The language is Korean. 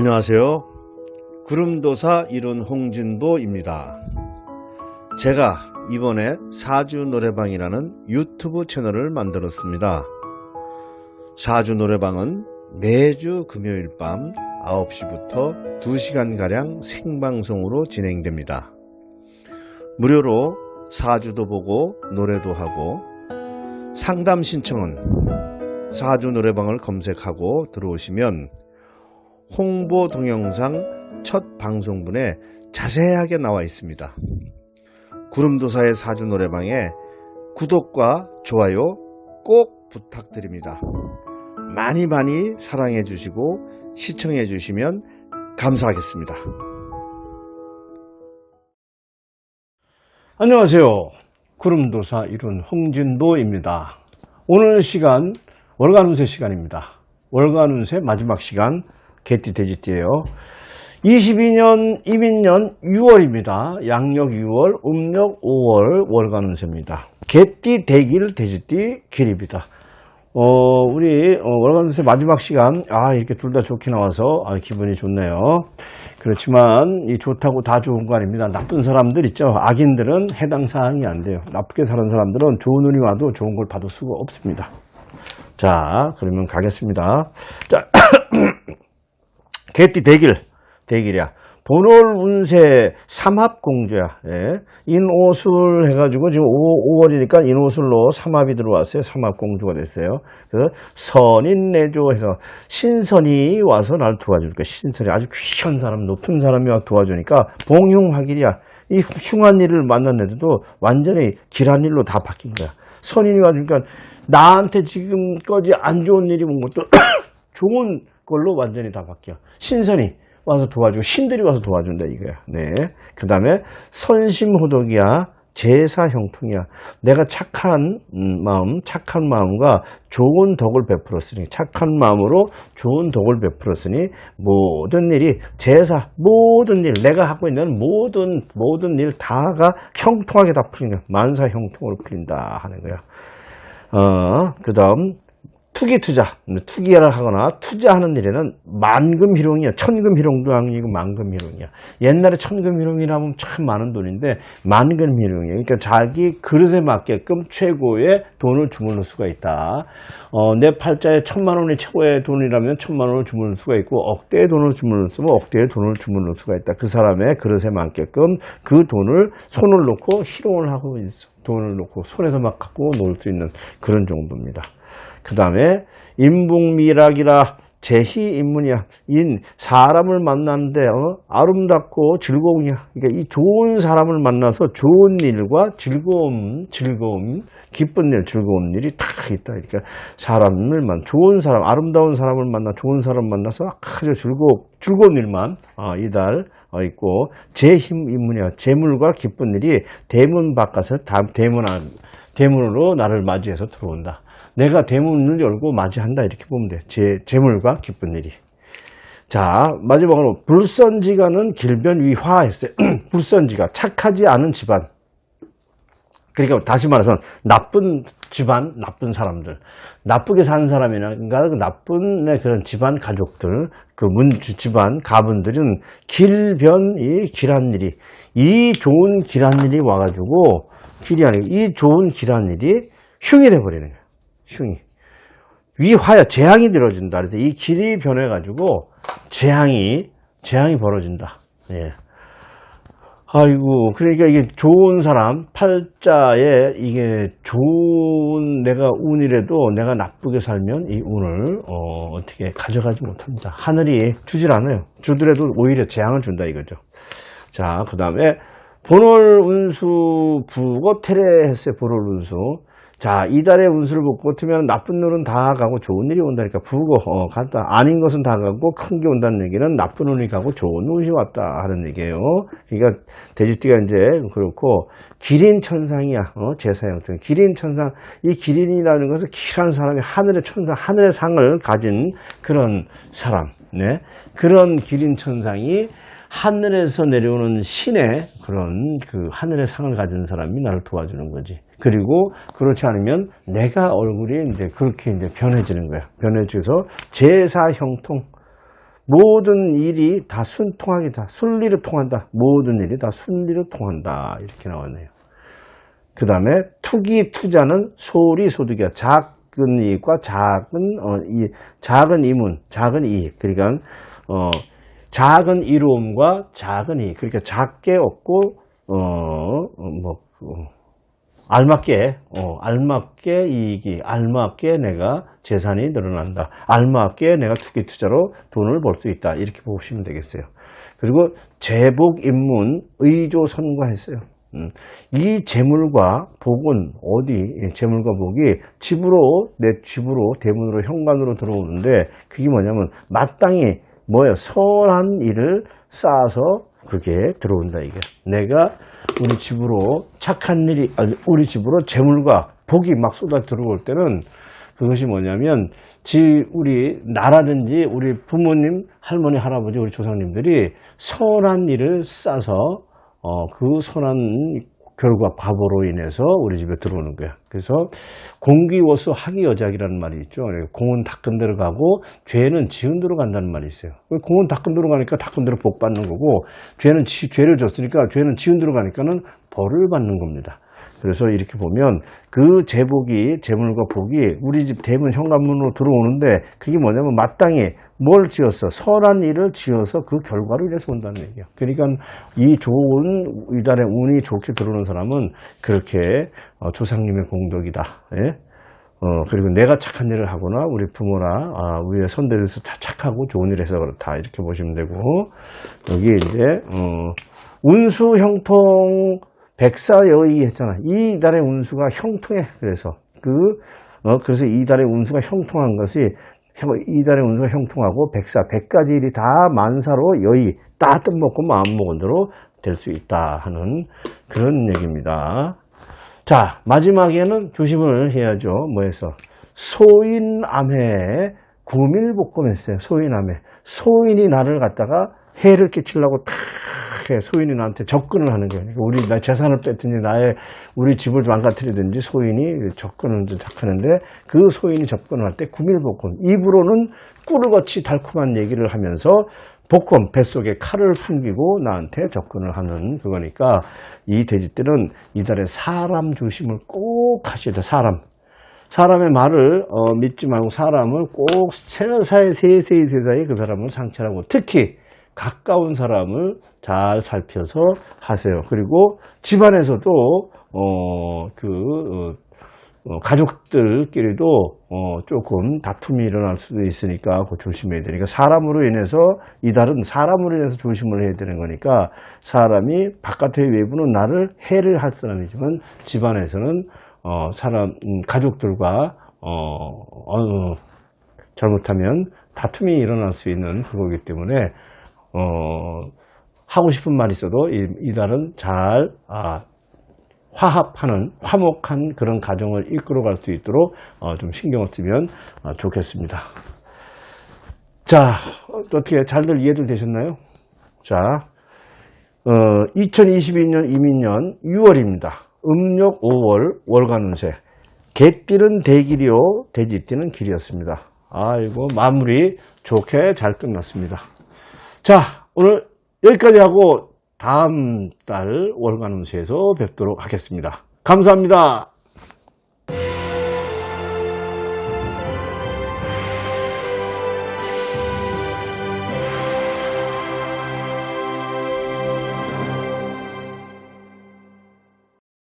안녕하세요. 구름도사 이룬 홍진보입니다. 제가 이번에 사주 노래방이라는 유튜브 채널을 만들었습니다. 사주 노래방은 매주 금요일 밤 9시부터 2시간가량 생방송으로 진행됩니다. 무료로 사주도 보고 노래도 하고 상담 신청은 사주 노래방을 검색하고 들어오시면 홍보 동영상 첫 방송분에 자세하게 나와 있습니다. 구름도사의 사주 노래방에 구독과 좋아요 꼭 부탁드립니다. 많이 많이 사랑해 주시고 시청해 주시면 감사하겠습니다. 안녕하세요. 구름도사 이룬 홍진도입니다. 오늘 시간 월간 운세 시간입니다. 월간 운세 마지막 시간 개띠 돼지띠예요. 22년 이민년 6월입니다. 양력 6월, 음력 5월 월간 운세입니다. 개띠 대길 돼지띠 길입니다. 어, 우리 어, 월간 운세 마지막 시간 아 이렇게 둘 다 좋게 나와서 아, 기분이 좋네요. 그렇지만 이 좋다고 다 좋은 거 아닙니다. 나쁜 사람들 있죠. 악인들은 해당 사항이 안 돼요. 나쁘게 사는 사람들은 좋은 운이 와도 좋은 걸 받을 수가 없습니다. 자, 그러면 가겠습니다. 자, 개띠 대길, 대길이야. 본월 운세 삼합공주야. 예. 인오술 해가지고 지금 5, 월이니까 인오술로 삼합이 들어왔어요. 삼합공주가 됐어요. 그 선인내조 해서 신선이 와서 날 도와줄까. 신선이 아주 귀한 사람, 높은 사람이 와 도와주니까 봉흉화길이야. 이 흉한 일을 애들도 완전히 길한 일로 다 바뀐 거야. 선인이 와주니까 나한테 지금까지 안 좋은 일이 온 것도 좋은 걸로 완전히 다 바뀌어. 신선이 와서 도와주고 신들이 와서 도와준다 이거야. 네. 그 다음에 선심호덕이야. 제사 형통이야. 내가 착한 음, 마음, 착한 마음과 좋은 덕을 베풀었으니 착한 마음으로 좋은 덕을 베풀었으니 모든 일이 제사 모든 일 내가 하고 있는 모든 모든 일 다가 형통하게 다 풀린다. 만사 형통으로 풀린다 하는 거야. 어, 그 다음, 투기 투자. 투기를 하거나 투자하는 일에는 만금 희롱이야. 천금 희롱도 아니고 만금 희롱이야. 옛날에 천금 희롱이라면 참 많은 돈인데 만금 희롱이야. 그러니까 자기 그릇에 맞게끔 최고의 돈을 주물러 수가 있다. 어, 내 팔자에 천만 원이 최고의 돈이라면 천만 원을 주물러 수가 있고 억대의 돈을 주물러 쓰면 억대의 돈을 주물러 수가 있다. 그 사람의 그릇에 맞게끔 그 돈을 손을 놓고 희롱을 하고 있어. 돈을 놓고 손에서 막 갖고 놀 수 있는 그런 정도입니다. 그 다음에 인북미락이라 제희 인문이야. 인 사람을 만났는데 어? 아름답고 즐거움이야. 그러니까 이 좋은 사람을 만나서 좋은 일과 즐거움, 즐거움, 기쁜 일, 즐거운 일이 다 있다. 그러니까 사람을 만 좋은 사람, 아름다운 사람을 만나 좋은 사람 만나서 아주 즐거 즐거운 일만 어, 이달 어, 있고 제힘 인문이야. 재물과 기쁜 일이 대문 바깥에서 다 대문 안 대문으로 나를 맞이해서 들어온다. 내가 대문을 열고 맞이한다 이렇게 보면 돼. 제 재물과 기쁜 일이. 자 마지막으로 불선지가는 길변 위화 했어요. 불선지가 착하지 않은 집안. 그러니까 다시 말해서 나쁜 집안, 나쁜 사람들, 나쁘게 사는 사람이나 그 나쁜 그런 집안 가족들, 그 문 집안 가문들은 길변 이 길한 일이 이 좋은 길한 일이 와가지고 길이 아니고 이 좋은 길한 일이 흉이 돼버리는 거예요. 흉이. 위화야 재앙이 들어진다. 그래서 이 길이 변해가지고 재앙이 재앙이 벌어진다. 예. 아이고, 그러니까 이게 좋은 사람, 팔자에 이게 좋은 내가 운이라도 내가 나쁘게 살면 이 운을 어, 어떻게 가져가지 못합니다. 하늘이 주질 않아요. 주더라도 오히려 재앙을 준다 이거죠. 자, 그 다음에 본월 운수 부고 테레 했어요. 본월 운수. 자, 이달의 운수를 보고 같으면 나쁜 눈은 다 가고 좋은 일이 온다니까 부고 어, 갔다. 아닌 것은 다 가고 큰 게 온다는 얘기는 나쁜 운이 가고 좋은 운이 왔다 하는 얘기예요. 그러니까 돼지띠가 이제 그렇고 기린 천상이야. 어, 제사 형태. 기린 천상. 이 기린이라는 것은 길한 사람이 하늘의 천상, 하늘의 상을 가진 그런 사람. 네. 그런 기린 천상이 하늘에서 내려오는 신의 그런 그 하늘의 상을 가진 사람이 나를 도와주는 거지. 그리고 그렇지 않으면 내가 얼굴이 이제 그렇게 이제 변해지는 거야. 변해져서 제사 형통. 모든 일이 다 순통하게 다 순리로 통한다. 모든 일이 다 순리로 통한다. 이렇게 나왔네요. 그 다음에 투기 투자는 소리 소득이야. 작은 이익과 작은 어, 이 작은 이문, 작은 이익. 그러니까 어, 작은 이로움과 작은 이익. 그러니까 작게 얻고 어뭐 알맞게 어, 알맞게 이익이 알맞게 내가 재산이 늘어난다. 알맞게 내가 투기 투자로 돈을 벌 수 있다. 이렇게 보시면 되겠어요. 그리고 재복 입문 의조 선과했어요. 음, 이 재물과 복은 어디 이 재물과 복이 집으로 내 집으로 대문으로 현관으로 들어오는데 그게 뭐냐면 마땅히 뭐예요? 선한 일을 쌓아서 그게 들어온다 이게. 내가 우리 집으로 착한 일이 아니, 우리 집으로 재물과 복이 막 쏟아 들어올 때는 그것이 뭐냐면 지 우리 나라든지 우리 부모님 할머니 할아버지 우리 조상님들이 선한 일을 싸서 어, 그 선한 결과 과보로 인해서 우리 집에 들어오는 거야. 그래서 공기워수 학이여작이라는 말이 있죠. 공은 닦은 대로 가고 죄는 지은 대로 간다는 말이 있어요. 공은 닦은 대로 가니까 닦은 대로 복 받는 거고 죄는 지- 죄를 졌으니까 죄는 지은 대로 가니까는 벌을 받는 겁니다. 그래서 이렇게 보면 그 제복이 재물과 복이 우리 집 대문 현관문으로 들어오는데 그게 뭐냐면 마땅히 뭘 지었어 선한 일을 지어서 그 결과로 인해서 온다는 얘기야. 그러니까 이 좋은 이달에 운이 좋게 들어오는 사람은 그렇게 어, 조상님의 공덕이다. 예? 어, 그리고 내가 착한 일을 하거나 우리 부모나 아, 우리의 선대에서 다 착하고 좋은 일을 해서 그렇다 이렇게 보시면 되고 여기 이제 어, 운수 형통 백사여의 했잖아. 이 달의 운수가 형통해. 그래서 그 어, 그래서 이 달의 운수가 형통한 것이 형- 이 달의 운수가 형통하고 백사 백 가지 일이 다 만사로 여의 다 뜻먹고 마음 먹은 대로 될 수 있다 하는 그런 얘기입니다. 자, 마지막에는 조심을 해야죠. 뭐해서? 소인암해 구밀복검했어요. 소인암해. 소인이 나를 갖다가 해를 끼치려고 탁 해. 소인이 나한테 접근을 하는 거예요. 그러니까 우리 나 재산을 뺐든지 나의 우리 집을 망가뜨리든지 소인이 접근을 하는데 그 소인이 접근을 할때 구밀복검. 입으로는 꿀같이 달콤한 얘기를 하면서 복권 뱃속에 칼을 숨기고 나한테 접근을 하는 그거니까 이 돼지들은 이달에 사람 조심을 꼭 하셔야 돼 사람 사람의 말을 어, 믿지 말고 사람을 꼭 세사에 세세히 세사에 그 사람을 상처하고 특히 가까운 사람을 잘 살펴서 하세요. 그리고 집안에서도 어, 그 어, 어, 가족들끼리도 어, 조금 다툼이 일어날 수도 있으니까 그거 조심해야 되니까 사람으로 인해서 이달은 사람으로 인해서 조심을 해야 되는 거니까 사람이 바깥의 외부는 나를 해를 할 사람이지만 집안에서는 어, 사람 음, 가족들과 어, 어, 잘못하면 다툼이 일어날 수 있는 그거기 때문에 어, 하고 싶은 말이 있어도 이, 이달은 잘 아, 화합하는 화목한 그런 가정을 이끌어갈 수 있도록 어, 좀 신경을 쓰면 어, 좋겠습니다. 자, 어떻게 잘들 이해들 되셨나요? 자, 어, 2022년 이민년 6월입니다. 음력 5월 월간 운세. 개띠는 대길이요, 돼지띠는 길이었습니다. 아이고, 마무리 좋게 잘 끝났습니다. 자, 오늘 여기까지 하고 다음 달 월간 운세에서 뵙도록 하겠습니다. 감사합니다.